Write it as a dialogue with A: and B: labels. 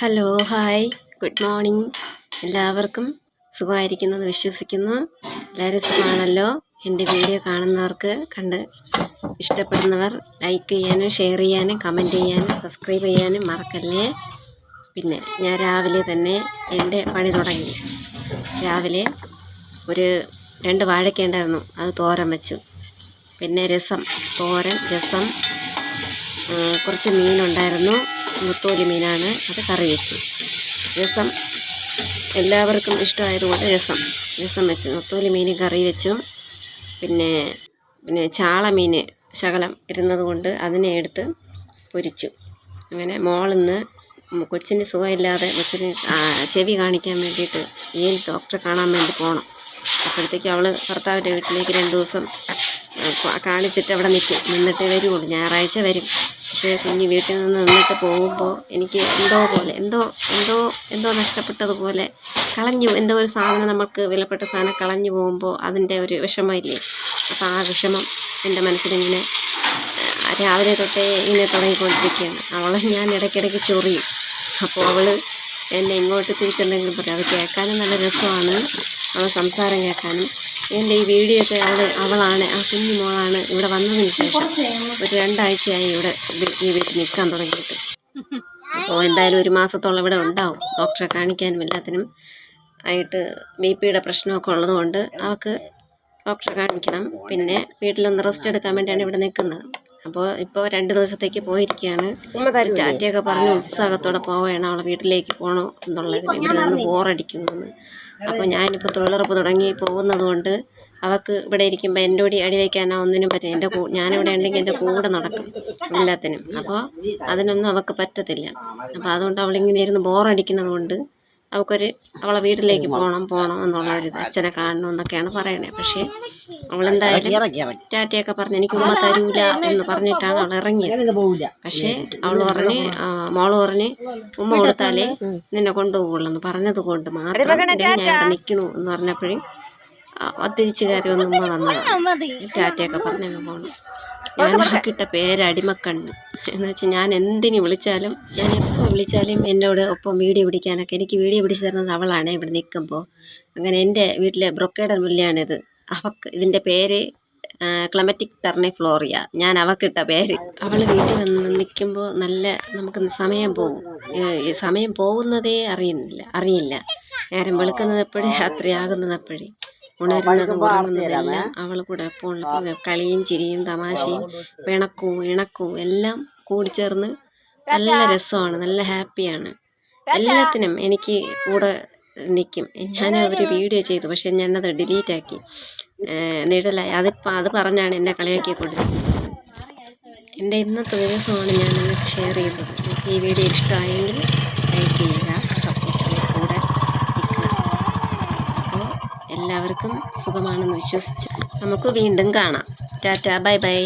A: Hello hi. Good morning. എല്ലാവർക്കും സുഖമായിരിക്കുന്നെന്ന് വിശ്വസിക്കുന്നു. എല്ലാവരും സുഖമാണല്ലോ? എന്റെ വീഡിയോ കാണുന്നവർക്ക് കണ്ട് ഇഷ്ടപ്പെടുന്നവർ ലൈക്ക് ചെയ്യാനും ഷെയർ ചെയ്യാനും കമന്റ് ചെയ്യാനും സബ്സ്ക്രൈബ് ചെയ്യാനും മറക്കല്ലേ? പിന്നെ ഞാൻ രാവിലെ തന്നെ എന്റെ പണി തുടങ്ങി. രാവിലെ ഒരു രണ്ട് വാഴയ്ക്ക ഉണ്ടായിരുന്നു അത് തോരൻ വെച്ചു. പിന്നെ രസം തോരൻ രസം കുറച്ച് മീനുണ്ടായിരുന്നു. മുത്തോലി മീനാണ് അത് കറി വെച്ചു. രസം എല്ലാവർക്കും ഇഷ്ടമായതുകൊണ്ട് രസം രസം വെച്ചു. മുത്തോലി മീൻ കറി വെച്ചു. പിന്നെ പിന്നെ ചാള മീൻ ശകലം ഇരുന്നത് കൊണ്ട് അതിനെ എടുത്ത് പൊരിച്ചു. അങ്ങനെ മോളിന്ന് കൊച്ചിന് സുഖമില്ലാതെ കൊച്ചിന് ചെവി കാണിക്കാൻ വേണ്ടിയിട്ട് ഈ ഡോക്ടറെ കാണാൻ വേണ്ടി പോകണം അപ്പോഴത്തേക്ക് അവൾ ഭർത്താവിന്റെ വീട്ടിലേക്ക് രണ്ട് ദിവസം കാണിച്ചിട്ട് അവിടെ നിൽക്കും നിന്നിട്ട് വരുള്ളൂ ഞായറാഴ്ച വരും. പക്ഷേ കുഞ്ഞ് വീട്ടിൽ നിന്ന് നിന്നിട്ട് പോകുമ്പോൾ എനിക്ക് എന്തോ പോലെ എന്തോ എന്തോ എന്തോ നഷ്ടപ്പെട്ടതുപോലെ കളഞ്ഞു എന്തോ ഒരു സാധനം നമുക്ക് വിലപ്പെട്ട സാധനം കളഞ്ഞു പോകുമ്പോൾ അതിന്റെ ഒരു വിഷമമില്ലേ? അപ്പോൾ ആ വിഷമം എന്റെ മനസ്സിലിങ്ങനെ രാവിലെ തൊട്ടേ ഇങ്ങനെ തുടങ്ങിക്കൊണ്ടിരിക്കുകയാണ്. അവളെ ഞാൻ ഇടയ്ക്കിടയ്ക്ക് ചൊറിയും. അപ്പോൾ അവൾ എന്നെ ഇങ്ങോട്ട് തിരിച്ചുണ്ടെങ്കിൽ പറയും. അത് കേൾക്കാനും നല്ല രസമാണ്. അവൾ സംസാരം കേൾക്കാനും. എന്റെ ഈ വീഡിയോ ഒക്കെ അവൾ അവളാണ് ആ കുഞ്ഞു മോളാണ് ഇവിടെ വന്നതിന് ശേഷം ഒരു രണ്ടാഴ്ചയായി ഇവിടെ ഈ വീട്ടിൽ നിൽക്കാൻ തുടങ്ങിയിട്ട്. അപ്പോൾ എന്തായാലും ഒരു മാസത്തോളം ഇവിടെ ഉണ്ടാവും. ഡോക്ടറെ കാണിക്കാനും എല്ലാത്തിനും ആയിട്ട് ബി പിയുടെ പ്രശ്നമൊക്കെ ഉള്ളതുകൊണ്ട് അവൾക്ക് ഡോക്ടറെ കാണിക്കണം. പിന്നെ വീട്ടിലൊന്ന് റെസ്റ്റ് എടുക്കാൻ വേണ്ടിയാണ് ഇവിടെ നിൽക്കുന്നത്. അപ്പോൾ ഇപ്പോൾ രണ്ട് ദിവസത്തേക്ക് പോയിരിക്കുകയാണ്. ചാറ്റിയൊക്കെ പറഞ്ഞ് ഉത്സാഹത്തോടെ പോവുകയാണ്. അവളെ വീട്ടിലേക്ക് പോകണം എന്നുള്ളത് ഇവിടെ നിന്ന് ബോറടിക്കുന്നു അപ്പോൾ ഞാനിപ്പോൾ തൊഴിലുറപ്പ് തുടങ്ങി പോകുന്നത് കൊണ്ട് അവൾക്ക് ഇവിടെ ഇരിക്കുമ്പോൾ എന്റെ കൂടി അടി വയ്ക്കാനോ ഒന്നിനും പറ്റില്ല. എന്റെ കൂ ഞാനിവിടെ ഉണ്ടെങ്കിൽ എന്റെ കൂടെ നടക്കും എല്ലാത്തിനും. അപ്പോൾ അതിനൊന്നും അവൾക്ക് പറ്റത്തില്ല. അപ്പോൾ അതുകൊണ്ട് അവളിങ്ങനെ ഇരുന്ന് ബോറടിക്കുന്നത് കൊണ്ട് അവൾക്കൊരു അവളെ വീട്ടിലേക്ക് പോകണം പോകണം എന്നുള്ള ഒരു ഇത് അച്ഛനെ കാണണം എന്നൊക്കെയാണ് പറയണേ. പക്ഷേ അവളെന്തായാലും ടാറ്റയൊക്കെ പറഞ്ഞ് എനിക്ക് ഉമ്മ തരൂല എന്ന് പറഞ്ഞിട്ടാണ് അവൾ ഇറങ്ങിയത്. പക്ഷേ അവൾ പറഞ്ഞ് മോൾ പറഞ്ഞ് ഉമ്മ കൊടുത്താലേ നിന്നെ കൊണ്ടുപോകുള്ളൂ എന്ന് പറഞ്ഞത് കൊണ്ട് മാത്രം ഞാൻ നിൽക്കണു എന്ന് പറഞ്ഞപ്പോഴും തിരിച്ചു കയറി വന്ന് ഉമ്മ വന്നു ടാറ്റയൊക്കെ പറഞ്ഞങ്ങ് പോകണം ഞാൻ ആക്കിട്ട പേര് അടിമക്കണ്ണ്. എന്ന് വെച്ചാൽ ഞാൻ എന്തിനു വിളിച്ചാലും ഞാൻ എപ്പോൾ വിളിച്ചാലും എന്നോട് ഒപ്പം വീഡിയോ പിടിക്കാനൊക്കെ എനിക്ക് വീഡിയോ പിടിച്ച് തരുന്നത് അവളാണ് ഇവിടെ നിൽക്കുമ്പോൾ അങ്ങനെ എന്റെ വീട്ടിലെ ബ്രൊക്കേഡർ മുല്ലയാണിത്. അവക്ക് ഇതിന്റെ പേര് ക്ലമറ്റിക് ടെർണി ഫ്ലോറിയ ഞാൻ അവക്കിട്ട പേര്. അവൾ വീട്ടിൽ വന്ന് നിൽക്കുമ്പോൾ നല്ല നമുക്ക് സമയം പോകും സമയം പോകുന്നതേ അറിയുന്നില്ല അറിയില്ല. നേരം വെളുക്കുന്നത് എപ്പോഴും രാത്രിയാകുന്നത് എപ്പോഴും ഉണരുന്നതും ഉറങ്ങുന്നതെല്ലാം അവൾ കൂടെ എപ്പോൾ കളിയും ചിരിയും തമാശയും പിണക്കവും ഇണക്കവും എല്ലാം കൂടി ചേർന്ന് നല്ല രസമാണ്. നല്ല ഹാപ്പിയാണ് എല്ലാത്തിനും എനിക്ക് കൂടെ നിൽക്കും ഞാൻ ഒരു വീഡിയോ ചെയ്തു. പക്ഷേ ഞാനത് ഡിലീറ്റ് ആക്കി. നിഴലായി അതിപ്പോൾ അത് പറഞ്ഞാണ് എന്നെ കളിയാക്കി കൊണ്ടിരിക്കുന്നത് എന്റെ ഇന്നത്തെ ദിവസമാണ് ഞാൻ നിങ്ങൾക്ക് ഷെയർ ചെയ്തത്. ഈ വീഡിയോ ഇഷ്ടമായെങ്കിൽ ലൈക്ക് ചെയ്യുക സപ്പോർട്ട് ചെയ്യുക കൂടെ നിൽക്കുക അപ്പോൾ എല്ലാവർക്കും സുഖമാണെന്ന് വിശ്വസിച്ച് നമുക്ക് വീണ്ടും കാണാം. Tata bye bye.